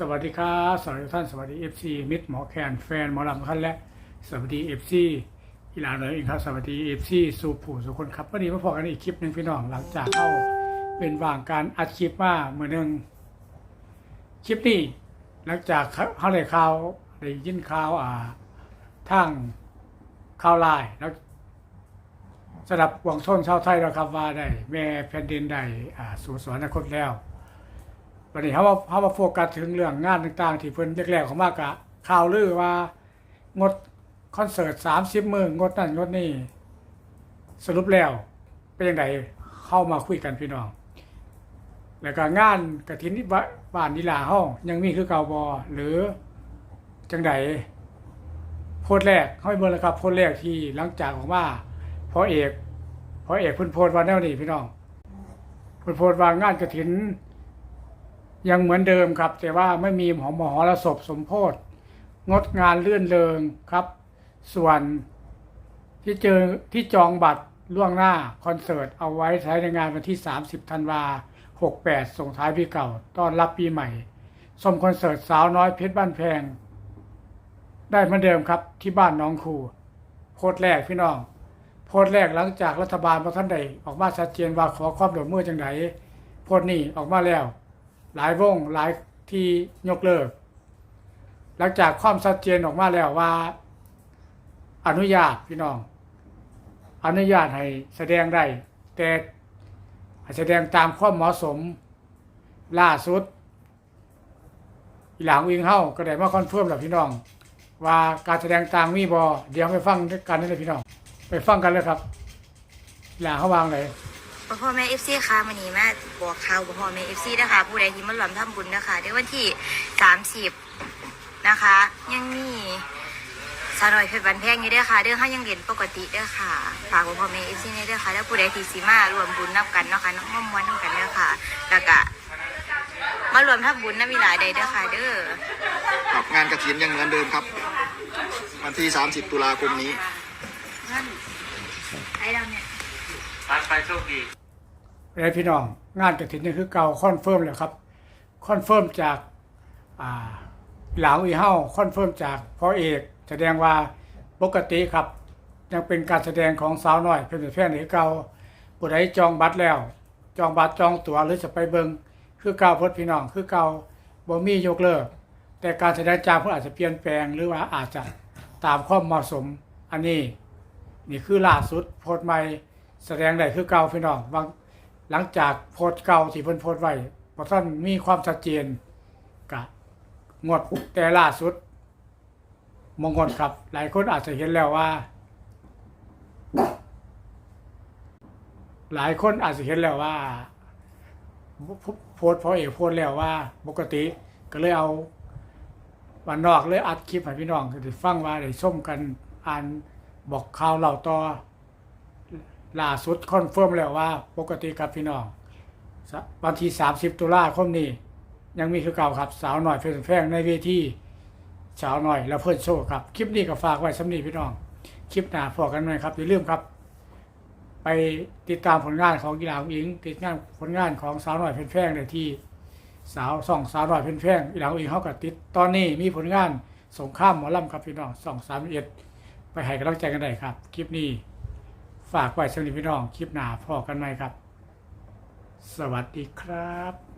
สวัสดีครับสวัสดีท่านสวัสดีเอฟซีมิตรหมอแคนแฟนหมอลำท่านและสวัสดีเอฟซีอีหลานเลยเองครับสวัสดีเอฟซีสูผู้สุคนครับวันนี้มาพอกันอีกคลิปหนึ่งพี่น้องหลังจากเข้าเป็นว่างการอัดคลิปมาเมื่อหนึ่งคลิปนี้หลังจากเขาได้ข่าวได้ยินข่าวอ่าทางข่าวไลน์แล้วสำหรับวงชนชาวไทยเราครับว่าได้แม่แผ่นดินได้อ่าสู่สวรรคตแล้ว วันนี้เขาว่าเขามาโฟกัสถึงเรื่องงานต่างๆ ที่เพิ่นแรกๆของมากะข่าวลือว่างดคอนเสิร์ตสามสิบมืองดนั่นงดนี่สรุปแล้วเป็นยังไงเข้ามาคุยกันพี่น้อง แล้วก็งานกฐินที่บ้านนิลาห้องยังมีคือเก่าบอหรือจังไดโพสแรกเขาไปเบิ่งแล้วครับโพสแรกที่หลังจากขออกมาพอเอกพอเอกพิ่นโพสว่าแนวนี้พี่น้องพิ่นโพสว่างานกฐิน ยังเหมือนเดิมครับ แต่ว่าไม่มีหมอหมอและศพสมโพธงดงานเลื่อนเริงครับ ส่วนที่เจอที่จองบัตรล่วงหน้าคอนเสิร์ตเอาไว้ใช้ในงานวันที่ 30ธันวา68 ส่งท้ายปีเก่า ต้อนรับปีใหม่ชมคอนเสิร์ตสาวน้อยเพชรบ้านแพง ได้เหมือนเดิมครับที่บ้านน้องครูโพสต์แรกพี่น้อง โพสต์แรกหลังจากรัฐบาลพระท่านใดออกมาชัดเจนว่าขอความร่วมมือจังไดโพสต์นี้ออกมาแล้ว หลายวงหลายที่ยกเลิก หลังจากความชัดเจนออกมาแล้วว่า อนุญาตพี่น้อง อนุญาตให้แสดงได้แต่แสดงตามความเหมาะสมล่าสุดอีหลังวิงเฮ้าก็ได้มาคอนเฟิร์มแล้วพี่น้อง ว่าการแสดงตางมีบอเดี๋ยวไปฟังกันนี่เลยพี่น้อง ไปฟังกันเลยครับหลังเขาวางเลย พ่อแม่เอฟซีค่ะมันนี้มาบอกข่าวพ่อแม่เอฟซีนะคะผู้ใดที่มาหลอมทำบุญนะคะในวันที่สามสิบนะคะ ยังมีสาวน้อยเพชรบันแพงอยู่เด้วยค่ะเรื่องเขายังเรียนปกติเด้วยค่ะฝากพ่อแม่เอฟซีในเด้วยค่ะ แล้วผู้ใดที่สีมารวมบุญนับกันเนาะค่ะน้องม่อมม้วนนับกันเด้อค่ะ แล้วก็มารวมทำบุญนะมีหลายใดเด้อค่ะ เด้อครับงานกระถินยังเหมือนเดิมครับ วันที่ 30 ตุลาคมนี้นั่นไอ้เราเนี่ยพักไปโชคดี ไอ้พี่น้องงานกระถินนี่คือเก่าคอนเฟิร์มแล้วครับคอนเฟิร์มจากาหลาวอีเฮ้าคอนเฟิร์มจากพ่อเอก แสดงว่าปกติครับ ยังเป็นการแสดงของสาวน้อยเพื่อนแพร่ในเก่าผู้ใดจองบัตรแล้ว จองบัตรจองตั๋วหรือจะไปเบิงคือเก่าพดพี่น้องคือเก่าบ่มียกเลิก แต่การแสดงจางเพื่ออาจจะเปลี่ยนแปลงหรือว่าอาจจะตามความเหมาะสมอันนี้ นี่คือล่าสุดโพสต์ใหม่แสดงได้คือเก่าพี่น้องบาง หลังจากโพสเก่าที่เพิ่นโพสไว้บ่ท่านมีความชัดเจนกะงดแต่ล่าสุดมงคลครับ หลายคนอาจจะเห็นแล้วว่า หลายคนอาจจะเห็นแล้วว่า โพสพอเอกโพสแล้วว่า ปกติก็เลยเอาวันนอกเลยอัดคลิปให้พี่น้องได้ฟังว่าได้ชมกันอ่านบอกข่าวเหล่าต่อ ล่าสุดคอนเฟิร์มแล้วว่า ปกติครับพี่น้องวันที่ 30 ตุลาคมนี้ ยังมีคือเก่าครับ สาวหน่อยเพื่อนแพงในเวทีสาวหน่อยแล้วเพื่อนโชว์ครับ คลิปนี้ก็ฝากไว้สำนีพี่น้อง คลิปหน้าพอกันหน่อยครับอย่าลืมครับ ไปติดตามผลงานของกีฬาของอิง ติดงานผลงานของสาวหน่อยเพื่อนแพงในที่สาวส่องสาวหน่อยเพื่อนแพงกีฬาของอิงเขากับติด ตอนนี้มีผลงานสงครามหมอลำครับพี่น้องสองสามเอ็ดไปให้กำลังใจกันได้ครับ คลิปนี้ ฝากไว้สำหรับพี่น้องคลิปหน้าพอกันไหมครับ สวัสดีครับ